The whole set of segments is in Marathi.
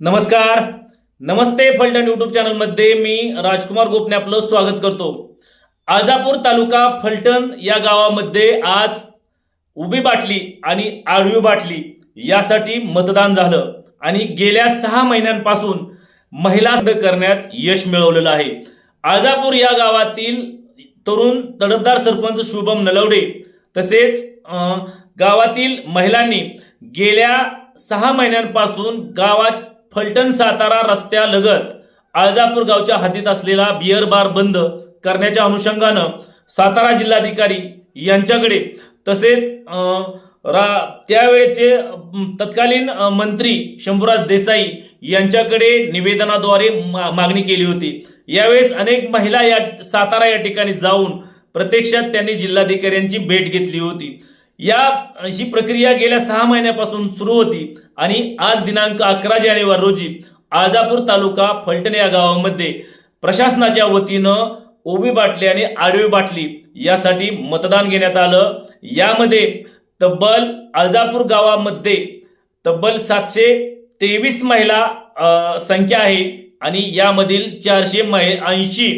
नमस्कार. नमस्ते फलटण युट्यूब चॅनलमध्ये मी राजकुमार गोपने आपलं स्वागत करतो. आळजापूर तालुका फलटण या गावामध्ये आज उभी बाटली आणि आडवी बाटली यासाठी मतदान झालं आणि गेल्या सहा महिन्यांपासून महिला करण्यात यश मिळवलेलं आहे. आळजापूर या गावातील तरुण तडफदार सरपंच शुभम नलवडे तसेच गावातील महिलांनी गेल्या सहा महिन्यांपासून गावात फलटण सातारा रस्त्यालगत आळजापूर गावच्या हातीत असलेला बिअर बार बंद करण्याच्या अनुषंगानं सातारा जिल्हाधिकारी यांच्याकडे तसेच रा त्यावेळेचे तत्कालीन मंत्री शंभूराज देसाई यांच्याकडे निवेदनाद्वारे मा- मागणी केली होती. यावेळेस अनेक महिला या सातारा या ठिकाणी जाऊन प्रत्यक्षात त्यांनी जिल्हाधिकाऱ्यांची भेट घेतली होती. या ही प्रक्रिया गेल्या सहा महिन्यापासून सुरू होती आणि आज दिनांक अकरा जानेवारी रोजी आळजापूर तालुका फलटण या गावामध्ये प्रशासनाच्या वतीनं ओबी बाटली आणि आडवी बाटली यासाठी मतदान घेण्यात आलं. यामध्ये तब्बल आळजापूर गावामध्ये तब्बल सातशे तेवीस महिला संख्या आहे आणि यामधील चारशे ऐंशी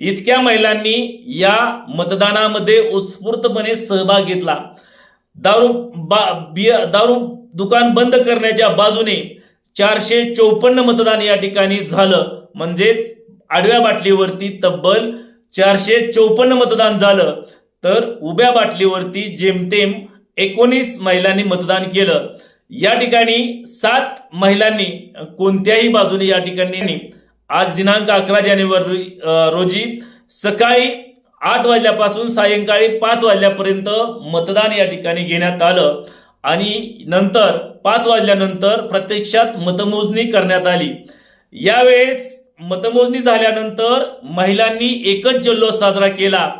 इतक्या महिलांनी या मतदानामध्ये उत्स्फूर्तपणे सहभाग घेतला. दारू बा बिय- दारू दुकान बंद करण्याच्या बाजूने चारशे चौपन्न मतदान या ठिकाणी झालं. म्हणजेच आडव्या बाटलीवरती तब्बल चारशे चौपन्न मतदान झालं. तर उभ्या बाटलीवरती जेमतेम एकोणीस महिलांनी मतदान केलं. या ठिकाणी सात महिलांनी कोणत्याही बाजूने या ठिकाणी आज दिनांक अकरा जानेवारी रोजी सकाळी आठ वाजल्यापासून सायंकाळी पाच वाजल्यापर्यंत मतदान या ठिकाणी घेण्यात आलं. आणि नंतर पाच वाजल्यानंतर प्रत्यक्षात मतमोजणी करण्यात आली. यावेळेस मतमोजणी झाल्यानंतर महिलांनी एकच जल्लोष साजरा केला.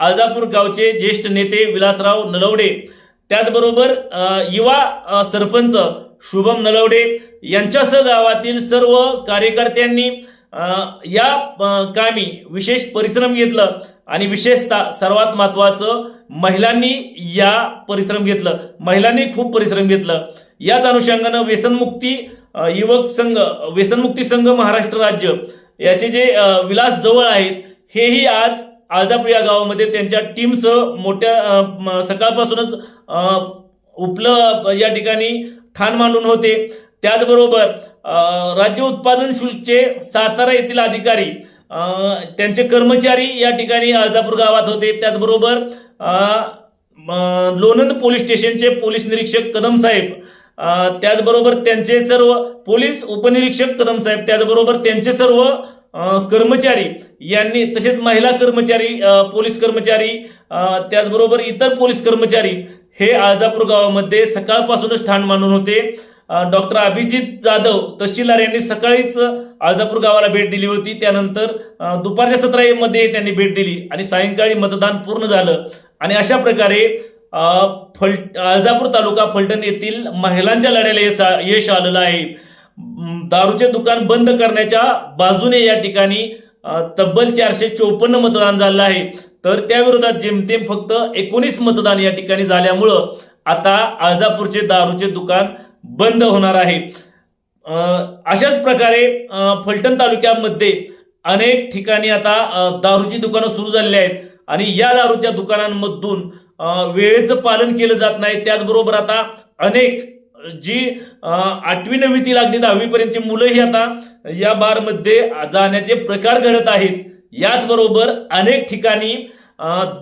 आळजापूर गावचे ज्येष्ठ नेते विलासराव नलवडे त्याचबरोबर युवा सरपंच शुभम नलवडे यांच्यासह गावातील सर्व कार्यकर्त्यांनी या कामी विशेष परिश्रम घेतलं आणि विशेषतः सर्वात महत्वाचं महिलांनी या परिश्रम घेतलं. महिलांनी खूप परिश्रम घेतलं. याच अनुषंगानं व्यसनमुक्ती युवक संघ व्यसनमुक्ती संघ महाराष्ट्र राज्य याचे जे विलास जवळ आहेत हेही आज आळदापूर या गावामध्ये त्यांच्या टीमसह मोठ्या सकाळपासूनच उपल या ठिकाणी ठाण मांडून होते. त्याचबरोबर राज्य उत्पादन शुल्कचे सातारा येथील अधिकारी त्यांचे कर्मचारी या ठिकाणी आळजापूर गावात होते. त्याचबरोबर लोणंद पोलीस स्टेशनचे पोलीस निरीक्षक कदम साहेब त्याचबरोबर त्यांचे सर्व पोलीस उपनिरीक्षक कदम साहेब त्याचबरोबर त्यांचे सर्व कर्मचारी यांनी तसेच महिला कर्मचारी पोलीस कर्मचारी त्याचबरोबर इतर पोलीस कर्मचारी हे आळजापूर गावामध्ये सकाळपासूनच ठाण मांडून होते. डॉक्टर अभिजित जाधव तहसीलदार यांनी सकाळीच आळजापूर गावाला भेट दिली होती. त्यानंतर दुपारच्या सत्रामध्ये त्यांनी भेट दिली आणि सायंकाळी मतदान पूर्ण झालं. आणि अशा प्रकारे फल आळजापूर तालुका फलटण येथील महिलांच्या लढ्याला यश यश आलेलं आहे. दारूचे दुकान बंद करण्याच्या बाजूने या ठिकाणी तब्बल चारशे चोपन्न मतदान झालं आहे. तर त्याविरोधात जेमतेम फक्त एकोणीस मतदान या ठिकाणी झाल्यामुळं आता आळजापूरचे दारूचे दुकान बंद होणार आहे. अशाच प्रकारे फलटण तालुक्यामध्ये अनेक ठिकाणी आता दारूची दुकानं सुरू झालेली आहेत आणि या दारूच्या दुकानांमधून वेळेचं पालन केलं जात नाही. त्याचबरोबर आता अनेक जी आठवी नववीतील अगदी दहावीपर्यंतची मुलंही आता या बारमध्ये जाण्याचे प्रकार घडत आहेत. याचबरोबर अनेक ठिकाणी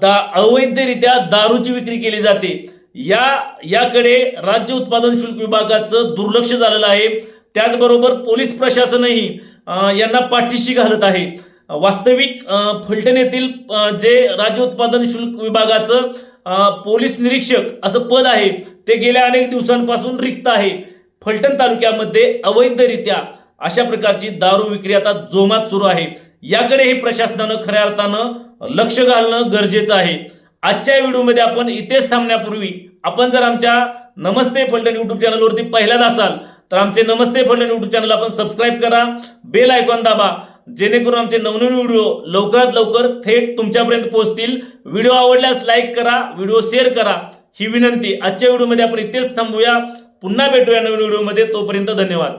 दा अवैधरित्या दारूची विक्री केली जाते. या याकडे राज्य उत्पादन शुल्क विभागाचं दुर्लक्ष झालेलं आहे. त्याचबरोबर पोलीस प्रशासनही यांना पाठीशी घालत आहे. वास्तविक फलटण येथील जे राज्य उत्पादन शुल्क विभागाचं पोलीस निरीक्षक असं पद आहे ते गेल्या अनेक दिवसांपासून रिक्त आहे. फलटण तालुक्यामध्ये अवैधरित्या अशा प्रकारची दारू विक्री आता जोमात सुरू आहे. याकडे हे प्रशासनानं खऱ्या अर्थानं लक्ष घालणं गरजेचं आहे. आजच्या व्हिडिओमध्ये आपण इथेच थांबण्यापूर्वी आपण जर आमच्या नमस्ते फलटण युट्यूब चॅनलवरती पहिल्यांदा असाल तर आमचे नमस्ते फलटण युट्यूब चॅनल आपण सबस्क्राईब करा बेल आयकॉन दाबा जेणेकरून आमचे नवनवीन व्हिडिओ लवकरात लवकर थेट तुमच्यापर्यंत पोहोचतील. व्हिडिओ आवडल्यास लाईक करा व्हिडिओ शेअर करा. ही विनंती आजच्या व्हिडिओमध्ये आपण इथेच थांबूया. पुन्हा भेटूया नवीन व्हिडिओमध्ये तोपर्यंत धन्यवाद.